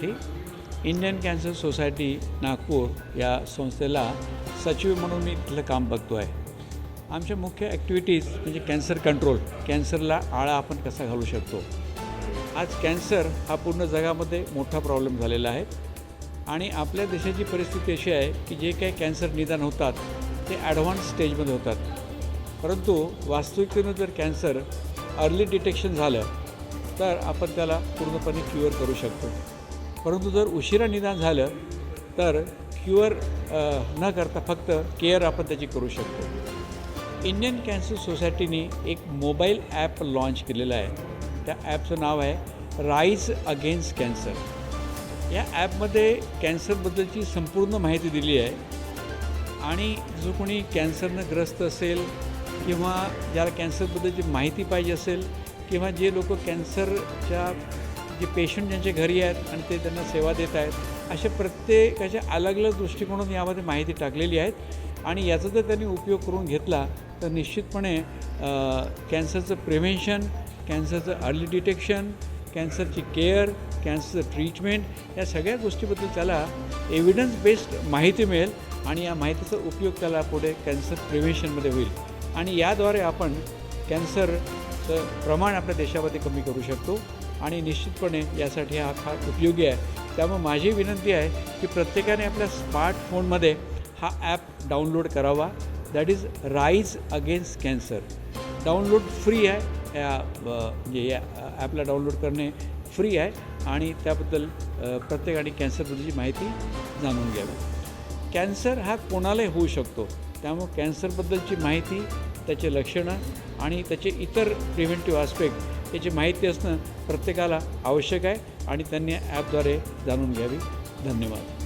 Mohan Indian cancer society Nagpur या संस्थेला सचिव म्हणून मी तिथलं काम बघतो आहे आमच्या मुख्य ॲक्टिव्हिटीज म्हणजे कॅन्सर कंट्रोल कॅन्सरला आळा आपण कसा घालू शकतो? आज कॅन्सर हा पूर्ण जगामध्ये मोठा प्रॉब्लेम झालेला आहे. आणि आपल्या देशाची परिस्थिती अशी आहे की जे काही कॅन्सर निदान होतात ते ॲडव्हान्स स्टेजमध्ये होतात. परंतु वास्तविकतेनं जर कॅन्सर अर्ली डिटेक्शन झालं तर आपण त्याला पूर्णपणे क्युअर करू शकतो. परंतु जर उशिरा निदान झालं तर क्युअर न करता फक्त केअर आपण त्याची करू शकतो. इंडियन कॅन्सर सोसायटीने एक मोबाईल ॲप लॉन्च केलेलं आहे. त्या ॲपचं नाव आहे राईज अगेन्स्ट कॅन्सर. या ॲपमध्ये कॅन्सरबद्दलची संपूर्ण माहिती दिली आहे. आणि जो कोणी कॅन्सरनं ग्रस्त असेल किंवा ज्याला कॅन्सरबद्दलची माहिती पाहिजे असेल किंवा जे लोक कॅन्सरच्या जे पेशंट ज्यांच्या घरी आहेत आणि ते त्यांना सेवा देत आहेत अशा प्रत्येकाच्या अलग अलग दृष्टिकोनातून यामध्ये माहिती टाकलेली आहेत. आणि याचा जर त्यांनी उपयोग करून घेतला तर निश्चितपणे कॅन्सरचं प्रिव्हेन्शन कॅन्सरचं अर्ली डिटेक्शन कॅन्सरची केअर कॅन्सरचं ट्रीटमेंट या सगळ्या गोष्टीबद्दल त्याला एव्हिडन्स बेस्ड माहिती मिळेल आणि या माहितीचा उपयोग त्याला पुढे कॅन्सर प्रिव्हेन्शनमध्ये होईल. आणि याद्वारे आपण कॅन्सर तर प्रमाण आपल्या देशामध्ये कमी करू शकतो आणि निश्चितपणे यासाठी हा फार उपयोगी आहे. त्यामुळे माझी विनंती आहे की प्रत्येकाने आपल्या स्मार्टफोनमध्ये हा ॲप डाउनलोड करावा. That is rise against cancer download free आहे. या म्हणजे या ॲपला डाउनलोड करणे फ्री आहे आणि त्याबद्दल प्रत्येकाने कॅन्सरबद्दलची माहिती जाणून घ्यावी. कॅन्सर हा कोणालाही होऊ शकतो. त्यामुळे कॅन्सरबद्दलची माहिती त्याचे लक्षणं आणि त्याचे इतर प्रिव्हेंटिव्ह आस्पेक्ट याची माहिती असणं प्रत्येकाला आवश्यक आहे आणि त्यांनी ॲपद्वारे जाणून घ्यावी. धन्यवाद.